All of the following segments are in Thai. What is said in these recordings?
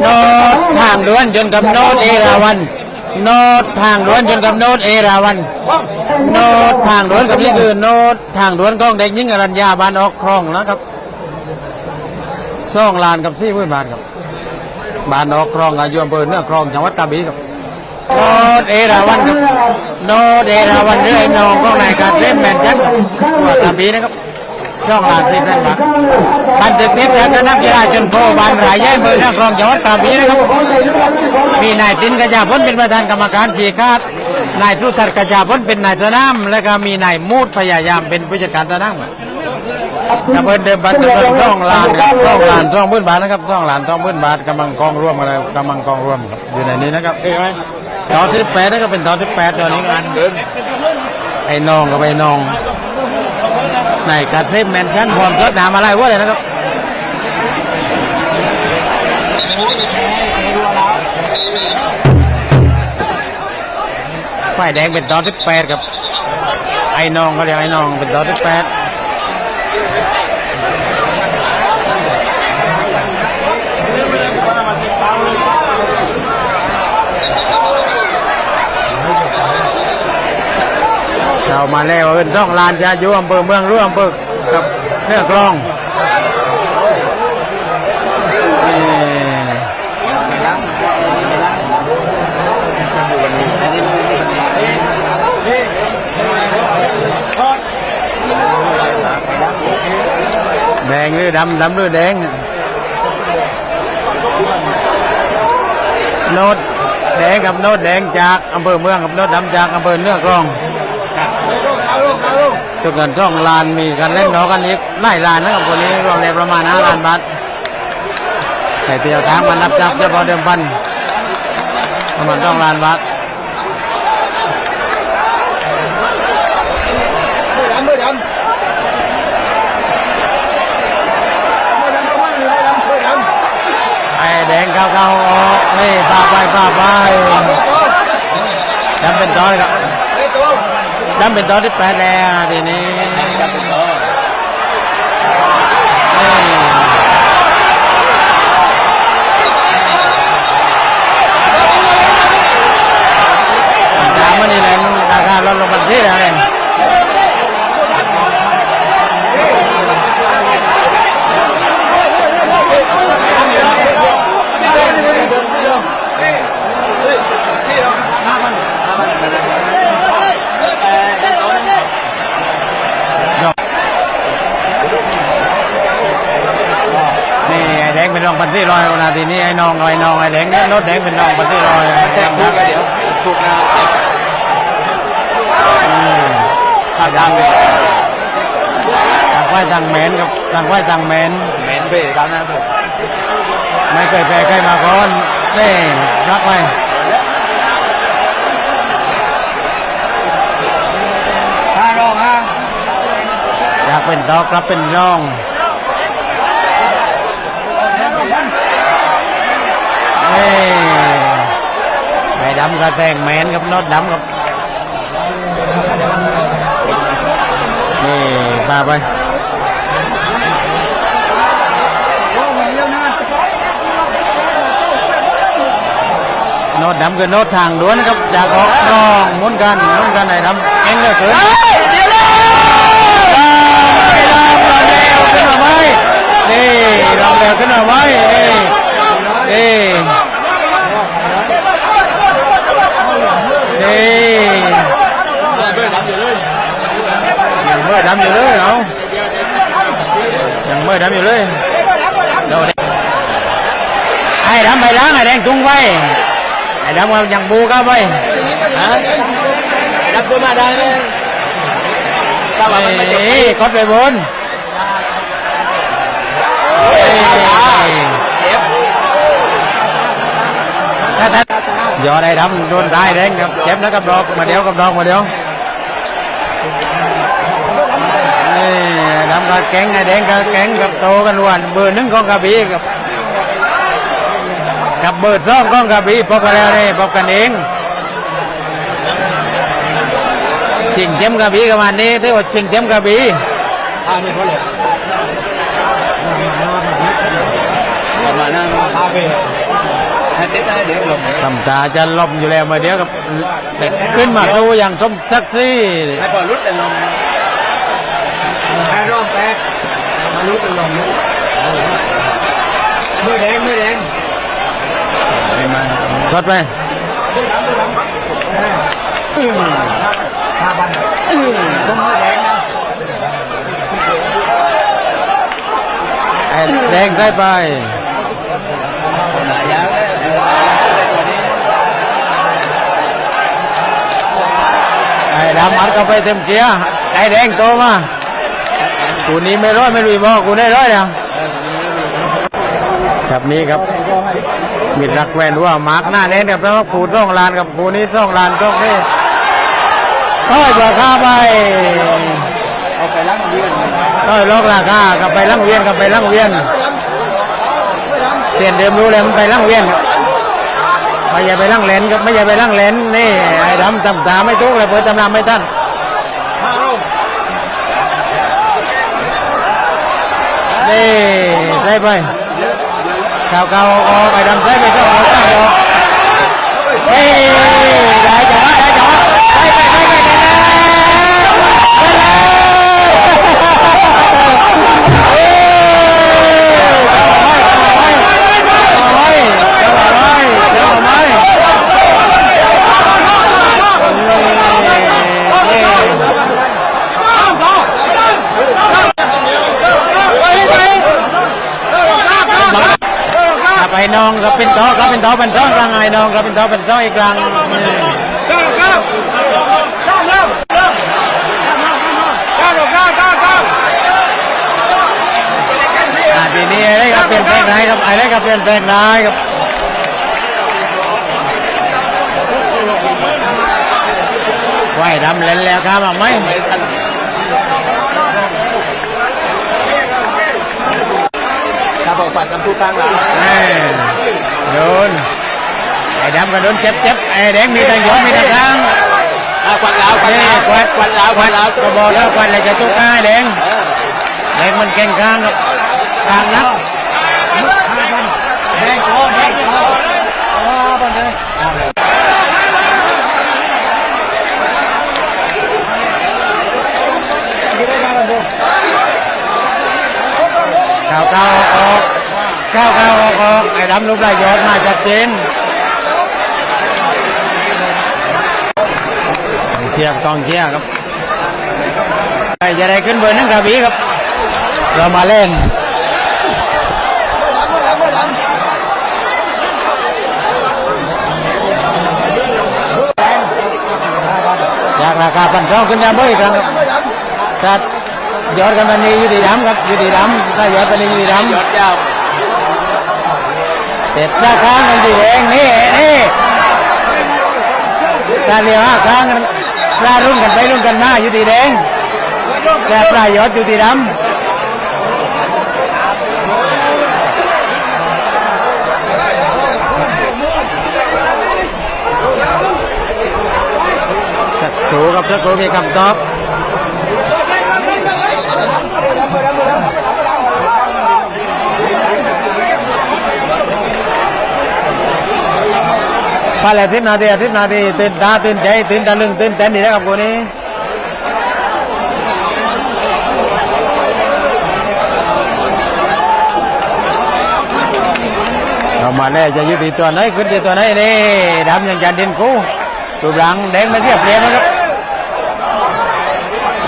โนดทางด่วนจนกับโนดเอราวันโนดทางด่วนจนกับโนดเอราวันโนดทางด่วนกับนี่คือโนดทางด่วนกล้องเด็กยิ่งอรัญญาบานออกครองนะครับซ่องลานกับที่พื้นบานครับบานออกครองอายุอำเภอเนื้อครองจังหวัดกระบี่ครับโนดเอราวันครับโนดเอราวันเรื่อยนองกล้องนายการเล่นแมนจันตัวกระบี่นะครับ ช่องลานที่แท่นบักพันติดนิดแล้วจะนักกีฬาชนโคบานรายใหญ่เบอร์นักรองจังหวัดกระบี่นะครับ มีนายตินกระจาพ้นเป็นประธานกรรมการทีคาดนายทุตัดกระจาพ้นเป็นนายสนามและก็มีนายมูดพยายามเป็นผู้จัดการสนามกับเพิ่นเดิมบัตรเพิ่นท่องลานครับท่องลานท่องพื้นบาทนะครับท่องลานท่องพื้นบาทกำลังกองร่วมอะไรกำลังกองร่วมครับอยู่ในนี้นะครับตอนที่แปดนะครับเป็นตอนที่แปดตอนนี้งานไอ้น้องกับไอ้น้อง ในกระเซมแมนชั่นพร้อมรถน้ำอะไรวะเลยนะครับฝ่ายแดงเป็นตอนที่แปดครับไอ้น้องเขาเรียกไอ้น้องเป็นตอนที่แปดามาแล้วเป็นช่องลานจะอยู่อำเภอเมืองร่วมอำเภอกับเนื้อกลองนี่แดงหรือดำดำหรือแดงโนดแดงกับโนดแดงจากอำเภอเมืองกับโนดดำจากอำเภอเนื้อกลอง ทุกคนช่องลานมีกันเล่นน้อกันอีกไล่ลานนะครับคนนี้รวมแล้วประมาณห้าล้านบาทแต่เตียวทางมันนับจับเฉพาะเดิมพันประมาณช่องล้านบาทไอ้แดงเก้าเก้าออกนี่ป้าไปป้าไปดำเป็นต้อยครับ ดำเป็นตอนที่แปดแล้วทีนี้นี่ดำมันนี่แหละราคาลดลงกันที่แล้วเนี่ยนี่ไอ้แดงเป็นรองพันที่ลอยนาทีนี้ไอ้น้องไอ้น้องไอ้แดงเนี่ย รถแดงเป็นรองพันที่ลอยแจ้งนะเดี๋ยวถูกนะข้าดังเลยต่างไฟต่างแมนกับต่างไฟต่างแมนเหม็นเบรกันนะผมไม่เคยแพ้ใครมาก่อนนี่รักไว้ห้ารองห้าอยากเป็นตอกรับเป็นร่อง ไอ้ดำกระแตงแมนกับน็อตดำกับนี่พาไปโนดดำคือโนดทางด่วนนะครับจากออกรองมุนกันมุนกันไหนดำเอ็งเลยเถิดเดี๋ยวเลยไม่ดำรองเร็วขึ้นมาไหมนี่รองเร็วขึ้นมาไหมนี่นี่ยังเมื่อ ดำอยู่เลยเอายังเมื่อดำอยู่เลยเดี๋ยวไอ้ดำไปล้างไอ้แดงตุ้งไว้ไอ้ดำก็ยังบูก็ไปฮะรับตัวมาได้ไหมถ้าว่ามันไม่จบนี่กดไปบนเจ็บถ้าถ้ายอได้ดำโดนได้แดงครับเจ็บนะกับดอกมาเดียวกับดอกมาเดียวนี่ ดำกับแก๊งไอ้แดงกับแก๊งกับโตกันวันเบอร์หนึ่งของกระบี่กับกับเบอร์สองของกระบี่พบกันแล้วนี่พบกันเองชิงเต็มกระบี่กันวันนี้ถือว่าชิงเต็มกระบี่อ่านี่เขาเลยมาณนั้นให้ติดได้เดี๋ยวลงทำตาจะล้มอยู่แล้วมาเดี๋ยวกับขึ้นมาดูอย่างสมศักดิ์ศรีให้พอรุดเป็นลม ให้ร่องแตกมารุดเป็นลมมือแดงมือแดงไม่มารถไปห้าพันต้องมือแดงนะไอ้แดงได้ไปหลายอย่างเลยไอ้ดำอัดเข้าไปเต็มเกียร์ไอ้แดงโตมา กูนี้ไม่ร้อยไม่รู้บอกูได้ร้อยยังครับนี้ครับมิดรักแวนว่ามาร์กหน้าเน้นกับแล้วกูต้องลานกับกูนี้ต้องลานต้องนี่ต้อยราคาไปเอาไปล้างเยือนต้อยล็อกราคากับไปลังเวียนกับไปลังเวียนเปลี่ยนเดิมรู้เลยมันไปลังเวียนไม่ใช่ไปลังเลนครับไม่ใช่ไปลังเลนนี่ไอ้ดำตำตาไม่ทุกเลยเปิดตำนาไม่ทัน ห้าร่ม นี่ได้ไปข่าวเก่าออกไอ้ดำใส่ไปก็อออกเฮ้ยได้จังหวะได้จ้ะได้ไปได้ไปได้แล้วเฮ้ยเอาไว้เอาไว้เอาไว้เอาไว้เฮ้ย ถ้าไป น้องก็เป็นโตก็เป็นโตเป็นโตกลางไงน้องก็เป็นโตเป็นโตอีกครั้งทีนี้อะไรครับเปลี่ยนแปลงไรครับอะไรครับเปลี่ยนแปลงไรครับไหวดำเล่นแล้วครับไหม ถ้า บอกปัดกันทุกครั้งละแม่โดนไอ้ดำก็โดนเจ็บเจ็บไอ้แดงมีทางย้อนมีทางกลางอ่าควันลาวควันนี่ลาวควัดควันลาวควันลาวก็บอกแล้วควันอะไรจะตุกกายแดงแดงมันเก่งกลางครับกลางนัก แดงโคแดงโค ก้าวก้าวออกก้าวก้าวออ กออกไอ้ดำลูกได้ยอดมาจัดเจนเชียร์กองเชียร์ครับใครจะได้ขึ้นเบอร์หนึ่งกระบี่ครับ เรามาเล่นจากราคาพันสองขึ้นยาเบอร์อีกครั้งครับถ้ายอดกันวันนี้อยู่ที่ดำครับอยู่ที่ดำถ้ายอดวันนี้อยู่ที่ดยอดยาวำ เจ็ดราคามันที่แดงนี่นี่ถ้าเรียกว่าค้างกันปลารุ่นกันไปรุ่นกันมาอยู่ที่แดงแต่ปลายอดอยู่ที่ดำสักครูกับสักครูมีคำตอบ พอแล้วทิศนาทีอาทิตย์นาทีตื่นตาตื่นใจตื่นตะลึงตื่นเต้นดีนะครับคนนี้เรามาแล้วจะยุติตัวไหนขึ้นที่ตัวไหนนี่ดำอย่างจันดินกูรูปหลังแดงไม่เทียบเรียงนะครับ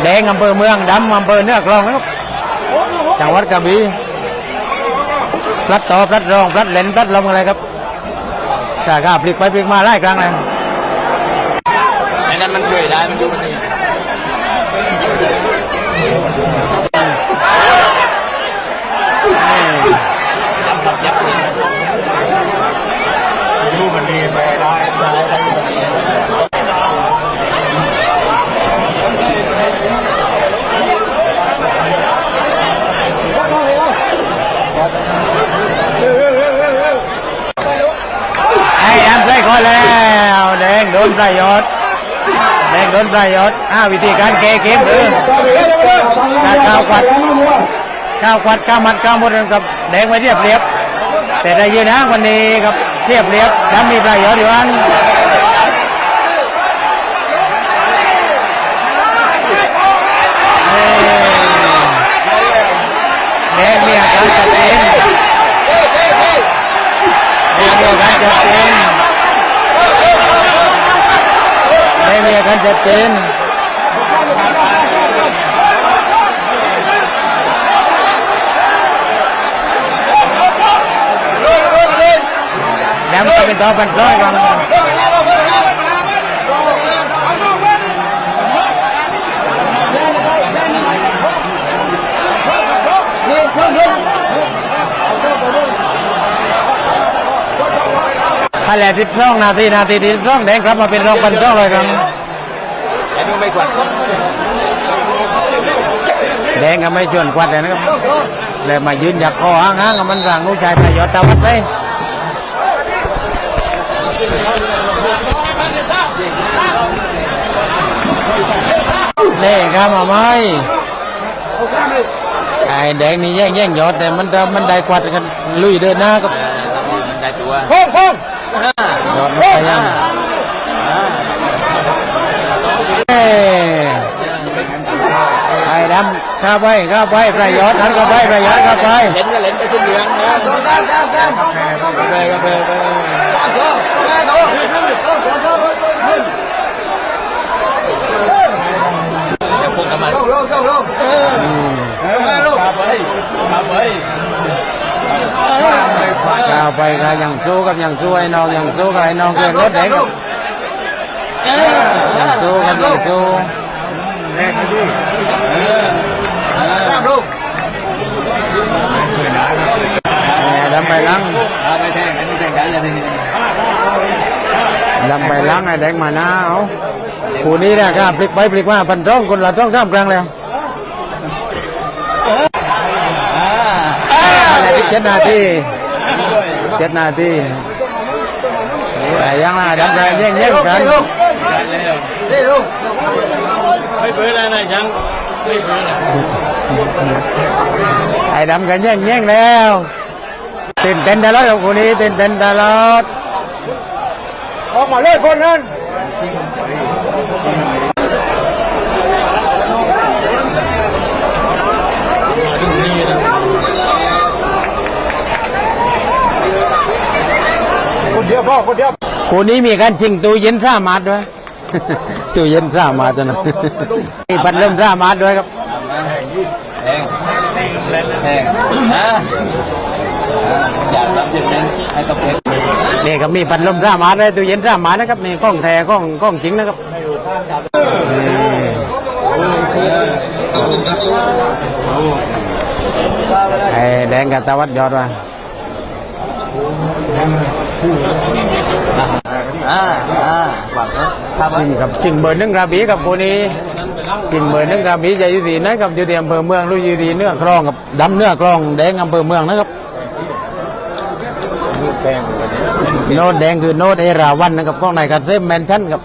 แดงอำเภอเมืองดำอำเภอเนื้อกลองนะครับจังหวัดกระบี่พลัดต่อพลัดรองพลัดเลนพลัดลมอะไรครับ ใช่ครับพลิกไปพลิกมาไล่ครั้งเลยไอ้นั่นมันเคยได้มันอยู่มันนี่ยับนี่ดูมันดีไปได้ใช่ใช่ ไอ้แอมใส่คอแล้วแดงโด นประโยชน์แดงโดนประโยชน์อ้าววิธีการเกเกมเออการก้าวขวัดก้าวขวัดก้าวมัดก้าวหมดกับแดงไว้เรียบเรียบ แต่ได้ยืนนะวันนี้ครับเทียบเรียบดำมีประโยชน์อยู่อันเอ้ยแดงมีอาการชัดเจนแดงมีอาการชัดเจ นั้นจะเต็นย้วก็เป็นต่อกันร้อยกันพาแหลที่ร่องนาทีนาทีที่ร่องแดงครับมาเป็นรองปันร่องเลยครับ ไอ้ดูไม่กวาดแดงก็ไม่ชวนกวัดเลยนะครับเลยมายืนอยากคอห้างๆมันสั่งลูกชายประโยชน์ตาวัดเลยเล่ครับมาไหมไอ้แดงนี่แย่งแย่งยอดแต่มันจะมันได้กวัดกันลุยเดินหน้าครับได้ตัวยอดมันไปยังเอ้ไอ้ดำเข้าไปข้าไปประยชน์นั้นข้าไปประยชน์ข้าไปเล่นก็เล่นไปชิ้นเดียวนะตัวกันกันกันกาแฟกาแฟกาแฟจะพกกันมาลงลงลงลงอืมกาไปกาไปก้าไปก็ยังสู้กับยังสู้ไอ้น้องยังสู้กับไอ้น้องเกินรถเด็กยังสู้กับยังสู้แรงดิลงลง แหม่ดำไปลังไปแทงอันนี้แทงกันเลยทีนี้ดำไปลังไอ้แดงมาหน้าเอาคู่นี้นะครับพลิกไปพลิกมาพันร่องคนละร่องร่ำกลางแล้วอ่าอะไรที่เจ็ดนาทีเจ็ดนาทีไอ้ยังล่ะดำไปแย่งแย่งกันนี่ลูกไม่เปิดอะไรนะยังไม่เปิดไอ้ดำกันแย่งแย่งแล้ว ตื่นเต้นตลอดครับคู่นี้ตื่นเต้นตลอดออกมาเลยคนนั้นคนเดียวพ่อคนเดียวคู่นี้มีการชิงตู้เย็นสามารถด้วย ตู้เย็นสามารถนะมีพัดลมสามารถด้วยครับแทงแทงนะอ ยากรับเย็นเป็นให้กับเพชรนี่ก็มีพัดลมสามารถด้วยตู้เย็นสามารถนะครับนี่กล้องแท้กล้องกล้องจริงนะครับนี่ไอ้แดงกับตาวัดยอดว่ะอ่าอ่าหวังนะครัชิงกับชิงเบอร์หนึ่งราบีกับคู่นี้ชิงเบอร์หนึ่งราบีจะอยู่ที่ไหนกับอยู่ที่อำเภอเมืองหรืออยู่ที่เนื้อคลองกับดำเนื้อคลองแดงอำเภอเมืองนะครับ โนดแดงคือโนดเอราวันนะครับกล้องในกระเซมแมนชั่นครับ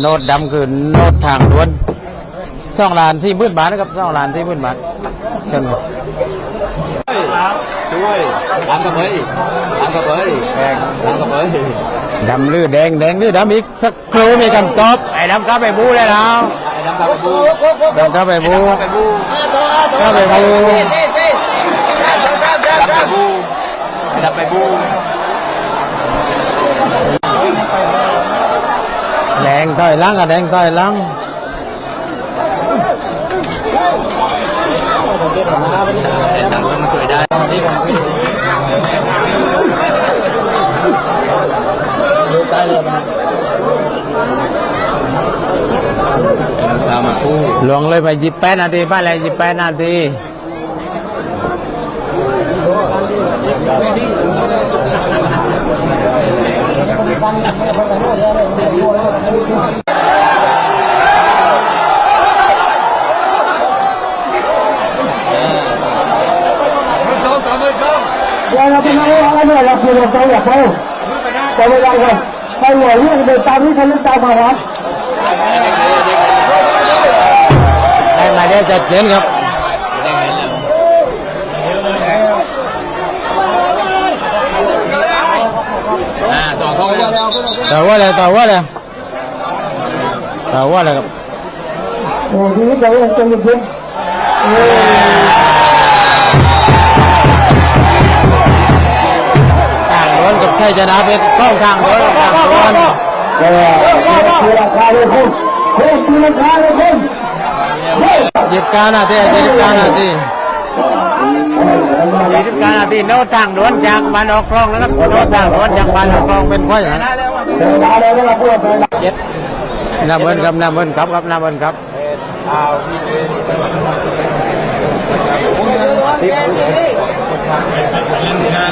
โนดดำคือโนดทางด่วนสองล้านที่มื่นบาทนะครับสองล้านที่มื่นบาทเชิญครับช่วยล้างกระเบยล้างกระเบยแทงล้างกระเบยดำหรือแดงแดงหรือดำอีกสักครู่มีคำตอบไอ้ดำครับไปบูเลยแล้วไอ้ดำกระบูดำครับไปบูกระบูครับไปบูดำกระบูไอ้ดำไปบู แด งต่อยหลังกับแดงต่อยลังไอ้ดำก็มาช่วยได้ตามมาคู่ลวงเลยไปยิบแปดนาทีป้าอะไรยิบแปดนาที Rồi là bên này là người là vừa đầu đâu là đâu Đâu bây giờ rồi Bây giờ lúc này tao biết thân tao mà hả Đây mà đây chặt chém gặp ว่าเลยต่อว่าเลยต่อว่าเลยครับโอ้ทีนี้เราเองจะยิงเออทางล้วนกับชัยชนะเพชรกล้องทางล้วนทางล้วนเออตีราคาเลยคุณเฮ้ยตีราคาเลยคุณเฮ้ยยี่สิบเก้านาทียี่สิบเก้านาทียี่สิบเก้านาทีโน้ตทางล้วนจากบ้านออกคลองนะครับโน้ตทางล้วนจากบ้านออกคลองเป็นข้อย่างนั้น เวลาเลยนะครับพวกเราเจ็ดน้ำเบิ้ลครับน้ำเบิ้ลครับครับน้ำเบิ้ลครับ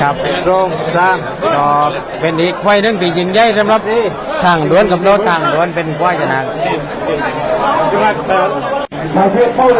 ครับตรงสร้างก็เป็นอีกควายหนึ่งที่ยิงใหญ่สำหรับทางล้วนกับโน้ตทางล้วนเป็นควายชนะมาเทียบปุ้